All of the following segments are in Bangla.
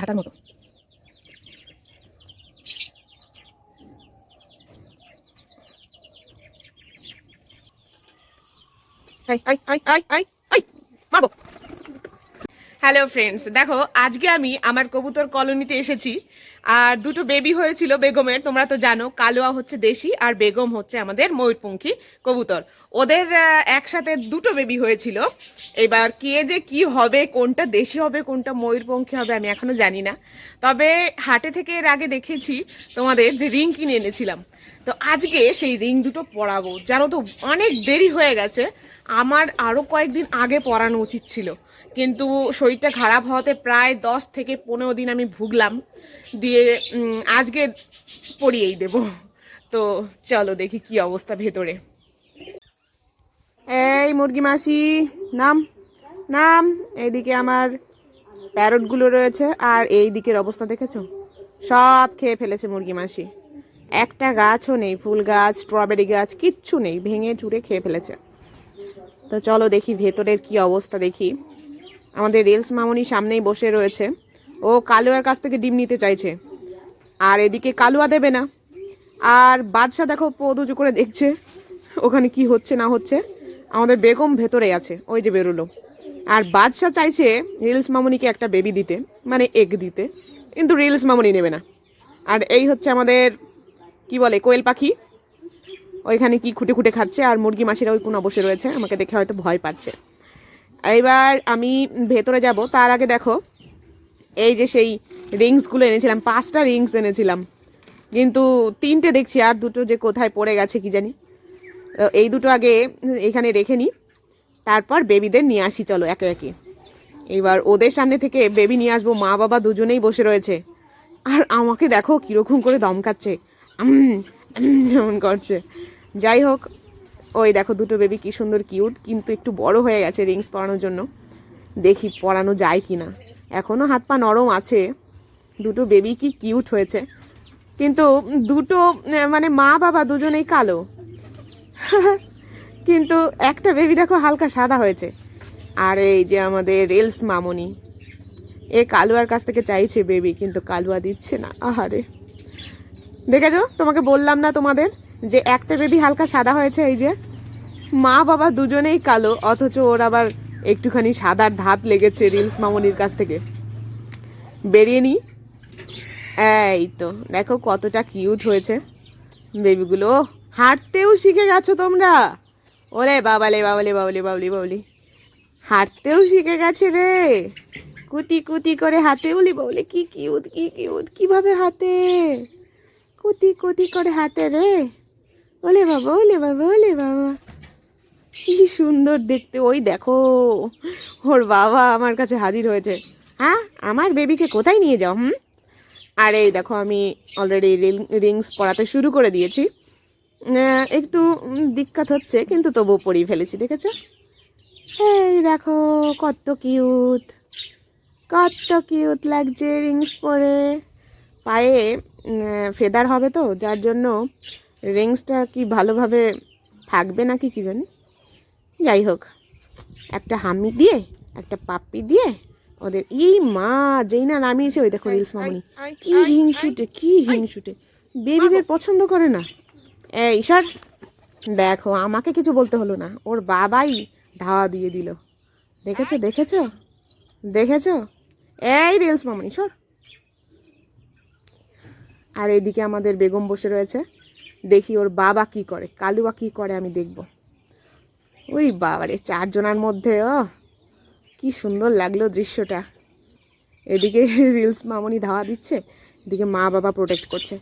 হাঁটার মতো। হ্যালো ফ্রেন্ডস দেখো, আজকে আমি আমার কবুতর কলোনিতে এসেছি, আর দুটো বেবি হয়েছিল বেগমের, তোমরা তো জানো, কালোয়া হচ্ছে দেশি আর বেগম হচ্ছে আমাদের ময়ূরপঙ্খী কবুতর। ওদের একসাথে দুটো বেবি হয়েছিল। এবার কে যে কি হবে, কোনটা দেশি হবে, কোনটা ময়ূরপঙ্খী হবে, আমি এখনও জানি না। তবে হাটে থেকে এর আগে দেখেছি তোমাদের যে রিং কিনে এনেছিলাম। তো আজকে সেই রিং দুটো পরাবো। জানো তো, অনেক দেরি হয়ে গেছে। আমার আরও কয়েকদিন আগে পরানো উচিত ছিল। কিন্তু শরীরটা খারাপ হওয়াতে প্রায় দশ থেকে পনেরো দিন আমি ভুগলাম। দিয়ে আজকে পরিয়েই দেব। তো চলো দেখি কি অবস্থা ভেতরে। এই মুরগি মাসি, নাম নাম। এইদিকে আমার প্যারটগুলো রয়েছে আর এই দিকের অবস্থা দেখেছ? সব খেয়ে ফেলেছে মুরগি মাসি। একটা গাছও নেই, ফুল গাছ স্ট্রবেরি গাছ, কিচ্ছু নেই, ভেঙে চুরে খেয়ে ফেলেছে। তো চলো দেখি ভেতরের কি অবস্থা দেখি। আমাদের রিলস মামনি সামনেই বসে রয়েছে। ও কালুয়ার কাছ থেকে ডিম নিতে চাইছে। আর এদিকে কালুয়া দেবে না। আর বাদশা দেখো পদুজু করে দেখছে ওখানে কি হচ্ছে না হচ্ছে। আমাদের বেগম ভেতরে আছে, ওই যে বেরোলো। আর বাদশা চাইছে রিলস মামনিকে একটা বেবি দিতে মানে এগ দিতে। কিন্তু রিলস মামনি নেবে না। আর এই হচ্ছে আমাদের, কি বলে, কোয়েল পাখি। ওইখানে কি খুঁটে খুঁটে খাচ্ছে, আর মুরগি মাসিরা ওই কোনা বসে রয়েছে। আমাকে দেখে হয়তো ভয় পাচ্ছে। এইবার আমি ভেতরে যাব, তার আগে দেখো, এই যে সেই রিংসগুলো এনেছিলাম, পাঁচটা রিংস এনেছিলাম, কিন্তু তিনটে দেখছি আর দুটো যে কোথায় পড়ে গেছে কি জানি। এই দুটো আগে এখানে রেখে নিই তারপর বেবিদের নিয়ে আসি, চলো একে একে। এবার ওদের সামনে থেকে বেবি নিয়ে আসব, মা বাবা দুজনেই বসে রয়েছে। আর আমাকে দেখো কীরকম করে দমকাচ্ছে এমন করছে। যাই হোক ওই দেখো দুটো বেবি কি সুন্দর কিউট কিন্তু একটু বড় হয়ে গেছে রিংস পরানোর জন্য। দেখি পরানো যায় কি না এখনও হাত পা নরম আছে। দুটো বেবি কি কিউট হয়েছে। কিন্তু দুটো মানে মা বাবা দুজনেই কালো। কিন্তু একটা বেবি দেখো হালকা সাদা হয়েছে। আর এই যে আমাদের রেলস মামনি, এ কালুয়ার কাছ থেকে চাইছে বেবি কিন্তু কালুয়া দিচ্ছে না। আহারে। দেখেছ? তোমাকে বললাম না তোমাদের? যে একটা বেবি হালকা সাদা হয়েছে, এই যে। মা বাবা দুজনেই কালো, অথচ ওর আবার একটুখানি সাদার ধাত লেগেছে রিলস মামনির কাছ থেকে। বেরিয়ে নি। এই তো, দেখো কতটা কিউট হয়েছে বেবিগুলো হাঁটতেও শিখে গেছো তোমরা। ওলে বাবালে, বাবলে, বাবলি বাবলি বাবলি। হাঁটতেও শিখে গেছে রে। কুটি কুটি করে হাতে উলি বাবলি, কি কিউট কি কিউট কীভাবে হাতে কুতি কুতি করে হাতে রে। ওলে বাবা ওলে বাবা ওলে বাবা। কি সুন্দর দেখতে। ওই দেখো, ওর বাবা আমার কাছে হাজির হয়েছে। হ্যাঁ আমার বেবিকে কোথায় নিয়ে যাও, হুম? আর এই দেখো, আমি অলরেডি রিংস পড়াতে শুরু করে দিয়েছি। একটু দিক্কত হচ্ছে, কিন্তু তবুও পরিয়ে ফেলেছি, দেখেছ? এই দেখো, কত কিউট কত কিউট লাগছে রিংস পরে। পায়ে ফেদার হবে তো, যার জন্য রিংসটা কি ভালোভাবে থাকবে নাকি কি জানি? যাই হোক একটা হামি দিয়ে একটা পাপ্পি দিয়ে ওদের এই মা যেই না নামিয়েছে ওই দেখো রিলস মামনি। কি হিংসুটে কি হিংসুটে। বেবিদের পছন্দ করে না। এই সর দেখো আমাকে কিছু বলতে হলো না। ওর বাবাই ধাওয়া দিয়ে দিল। দেখেছ দেখেছ? দেখেছ? এই রিলস মামনি সর আর এইদিকে আমাদের বেগম বসে রয়েছে। দেখি ওর বাবা কি করে, কালুয়া কি করে আমি দেখব। ওই বাবারে, চারজনার মধ্যে, ও, কি সুন্দর লাগল দৃশ্যটা। এদিকে রিলস মামনি ধাওয়া দিচ্ছে, এদিকে মা বাবা প্রোটেক্ট করছে।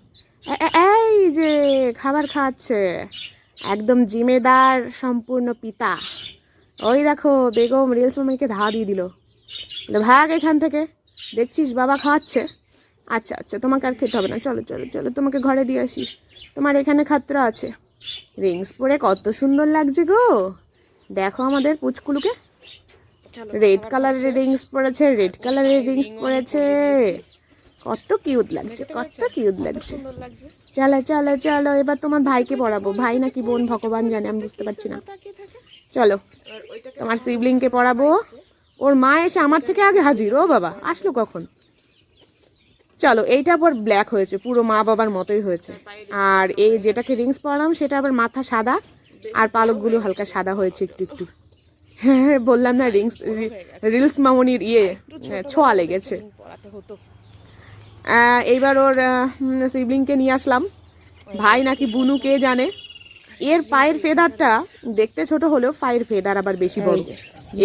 এই যে, খাবার খাওয়াচ্ছে একদম জিমেদার সম্পূর্ণ পিতা। ওই দেখো, বেগম রিলস মামনিকে ধাওয়া দিয়ে দিল। ভাগ এখান থেকে, দেখছিস বাবা খাওয়াচ্ছে। আচ্ছা আচ্ছা তোমাকে আর খেতে হবে না। চলো চলো চলো তোমাকে ঘরে দিয়ে আসি। তোমার এখানে খাত্রা আছে। রিংস পরে কত সুন্দর লাগছে গো। দেখো আমাদের পুচকুলুকে। রেড কালারের রিংস পরেছে রেড কালারের রিংস পরেছে। কত কিউট লাগছে কত কিউট লাগছে। চলো চলো চলো এবার তোমার ভাইকে পড়াবো। ভাই নাকি বোন ভগবান জানে আমি বুঝতে পারছি না। চলো তোমার সিবলিংকে পড়াবো। ওর মা এসে আমার থেকে আগে হাজির ও বাবা আসলো কখন? চলো এইটা আবার ব্ল্যাক হয়েছে পুরো মা বাবার মতোই হয়েছে। আর এই যেটাকে রিংস পরালাম সেটা আবার মাথা সাদা আর পালকগুলো হালকা সাদা হয়েছে একটু একটু। হ্যাঁ বললাম না রিংস রিলস মামনির ইয়ে হ্যাঁ, ছোঁয়া লেগেছে। এইবার ওর সিবলিংকে নিয়ে আসলাম। ভাই নাকি বুনু কে জানে? এর পায়ের ফেদারটা দেখতে ছোট হলেও পায়ের ফেদার আবার বেশি বড়।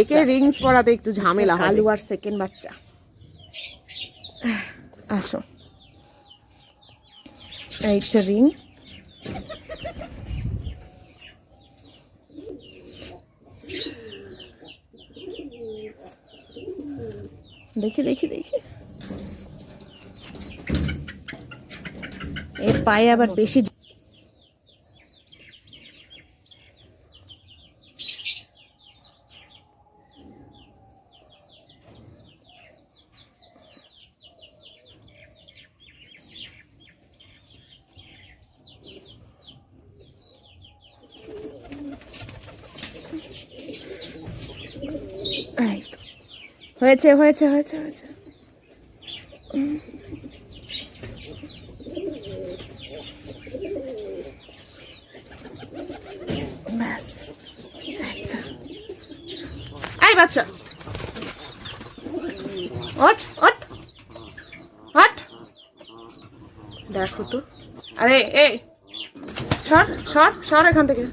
একে রিংস পরাতে একটু ঝামেলা আর সেকেন্ড বাচ্চা। আসো। একটা রিং দেখি দেখি দেখি। এর পায়ে আবার বেশি হয়েছে হয়েছে হয়েছে হয়েছে। ব্যাস দেখো তো। আরে, এই। সর সর সর এখান থেকে।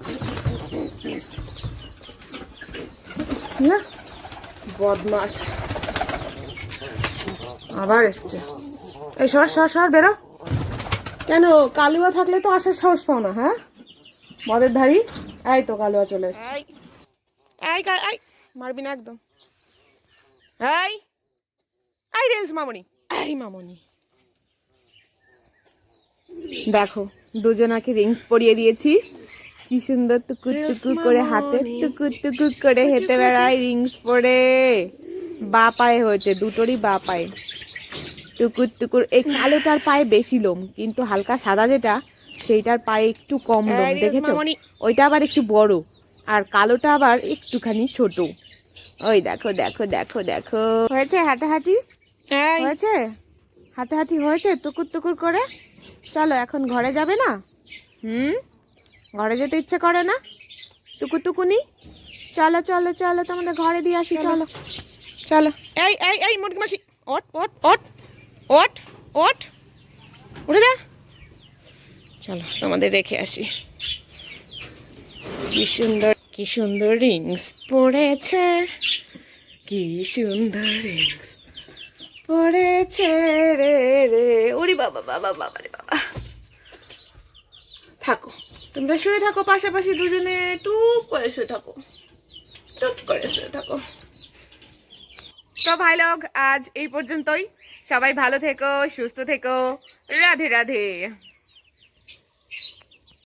বদমাস আবার এসছে। এই সর সর সর বেরো। কেন কালুয়া থাকলে তো আসার সাহস পাও না হ্যাঁ? মদের ধারি এই তো কালুয়া চলে এসছে। এই কা- এই মারবি না একদম। এই এই রেলস মামনি এই মামনি। দেখো দুজনাকে রিংস পরিয়ে দিয়েছি। কি সুন্দর টুকুর টুকুর করে হাতে টুকুর টুকুর করে হেঁটে বেড়ায় রিংস পরে। বা পায়ে হয়েছে দুটোরই বা পায়ে। টুকুর টুকুর। এই কালোটার পায়ে বেশি লোম কিন্তু হালকা সাদা যেটা সেইটার পায়ে একটু কম লোম দেখেছ? ওইটা আবার একটু বড় আর কালোটা আবার একটুখানি ছোট। ওই দেখো দেখো দেখো দেখো। হয়েছে হাঁটাহাঁটি? হয়েছে? হাঁটাহাঁটি হয়েছে টুকুর টুকুর করে? চলো এখন ঘরে যাবে না? হুম? ঘরে যেতে ইচ্ছে করে না? টুকু টুকুনি? চলো চলো চলো তোমাদের ঘরে দিয়ে আসি চলো। চলো। এই এই এই মুরগি মাসি ওট ওট ওট ওট ওট উঠে যা। চলো, তোমাদের রেখে আসি। কি সুন্দর কি সুন্দর রিংস পড়েছে। কি সুন্দর রিংস পড়েছে রে রে। ওরে বাবা বাবা বাবা রে বাবা। থাকো, তোমরা শুয়ে থাকো, পাশাপাশি দুজনে টুপ করে শুয়ে থাকো। টুপ করে শুয়ে থাকো। তো ভাই লোক আজ এই পর্যন্তই। সবাই ভালো থেকো সুস্থ থেকো। রাধে রাধে।